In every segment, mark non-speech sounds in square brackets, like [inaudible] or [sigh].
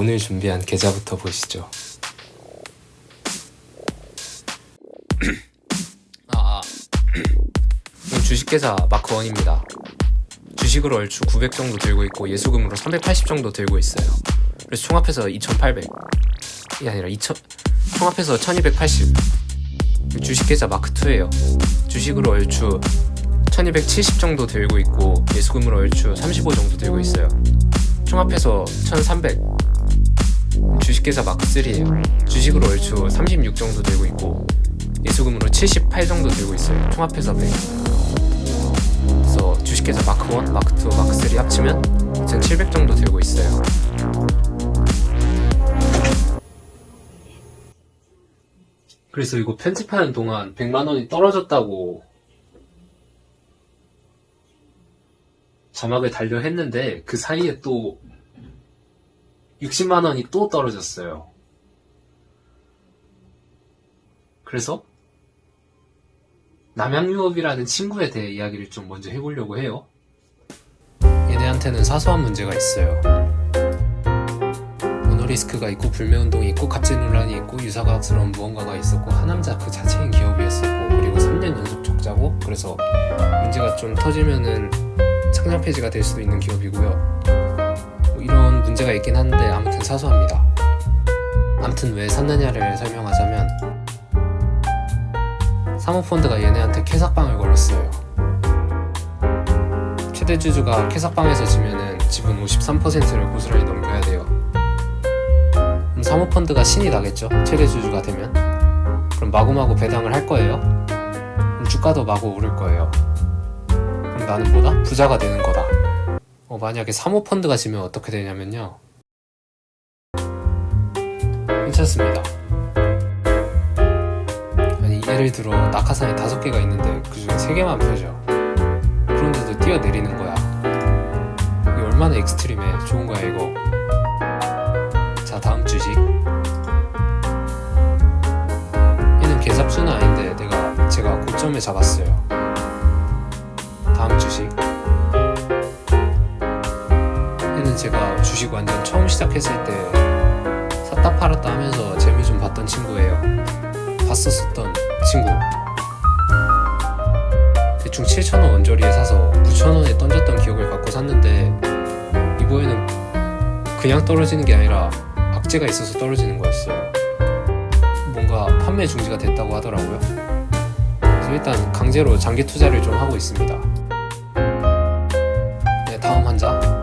오늘 준비한 계좌부터 보시죠. [clears throat] 아, 아. 이건 주식 계좌 마크 1입니다. 주식으로 얼추 900 정도 들고 있고 예수금으로 380 정도 들고 있어요. 그래서 총합해서 2,800이 아니라 2,000 총합해서 1,280. 주식 계좌 마크 2예요. 주식으로 얼추 1270 정도 들고 있고 예수금으로 얼추 35 정도 들고 있어요. 총합해서 1300 마크 3예요. 주식으로 얼추 36 정도 들고 있고 예수금으로 78 정도 들고 있어요. 총합해서 100 그래서 주식계좌 마크 1, 마크 2, 마크 3 합치면 2700 정도 들고 있어요. 그래서 이거 편집하는 동안 100만 원이 떨어졌다고 자막을 달려 했는데 그 사이에 또 60만 원이 또 떨어졌어요. 그래서 남양유업이라는 친구에 대해 이야기를 좀 먼저 해보려고 해요. 얘네한테는 사소한 문제가 있어요. 모노리스크가 있고 불매운동이 있고 갑질 논란이 있고 유사과학스러운 무언가가 있었고 하남자 그 자체인 기업이었었고 그리고 3년 연속 적자고 그래서 문제가 좀 터지면은 창작 폐지가 될 수도 있는 기업이고요. 문제가 있긴 한데 아무튼 사소합니다. 아무튼 왜 샀느냐를 설명하자면 사모펀드가 얘네한테 캐삭방을 걸었어요. 최대 주주가 캐삭방에서 지면은 지분 53%를 고스란히 넘겨야 돼요. 그럼 사모펀드가 신이 나겠죠? 최대 주주가 되면. 그럼 마구마구 배당을 할 거예요. 그럼 주가도 마구 오를 거예요. 그럼 나는 뭐다? 부자가 되는 거다. 어, 만약에 사모펀드가 지면 어떻게 되냐면요. 괜찮습니다. 아니, 예를 들어, 낙하산이 다섯 개가 있는데 그 중에 세 개만 펴져. 그런데도 뛰어내리는 거야. 이게 얼마나 익스트림해. 좋은 거야, 이거. 자, 다음 주식. 얘는 개삽수는 아닌데 내가, 제가 고점에 잡았어요. 다음 주식. 제가 주식 완전 처음 시작했을 때 샀다 팔았다 하면서 재미 좀 봤던 친구예요. 봤었었던 친구. 대충 7,000원 원저리에 사서 9,000원에 던졌던 기억을 갖고 샀는데 이번에는 그냥 떨어지는 게 아니라 악재가 있어서 떨어지는 거였어요. 뭔가 판매 중지가 됐다고 하더라고요. 그래서 일단 강제로 장기 투자를 좀 하고 있습니다. 네, 다음 환자.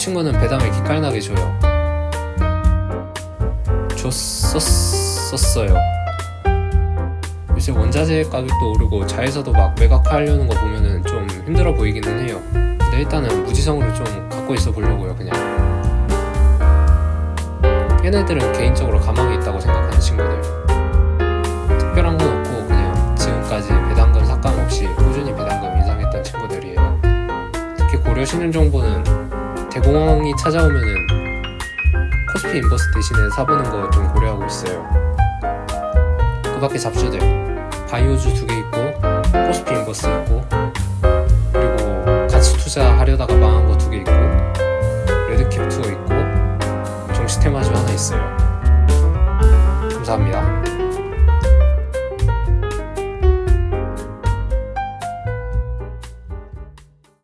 친구는 배당을 기깔나게 줘요. 줬었었어요. 요새 원자재 가격도 오르고 자회사도 막 매각하려는 거 보면은 좀 힘들어 보이기는 해요. 근데 일단은 무지성으로 좀 갖고 있어 보려고요, 그냥. 얘네들은 개인적으로 가망이 있다고 생각하는 친구들. 특별한 건 없고 그냥 지금까지 배당금 삭감 없이 꾸준히 배당금 인상했던 친구들이에요. 특히 고려 신흥 정보는 대공황이 찾아오면은 코스피 인버스 대신에 사보는 거 좀 고려하고 있어요. 그 밖에 잡주들 바이오주 두 개 있고 코스피 인버스 있고 그리고 가치 투자하려다가 망한 거 두 개 있고 레드캡 투어 있고 정시테마주 하나 있어요. 감사합니다.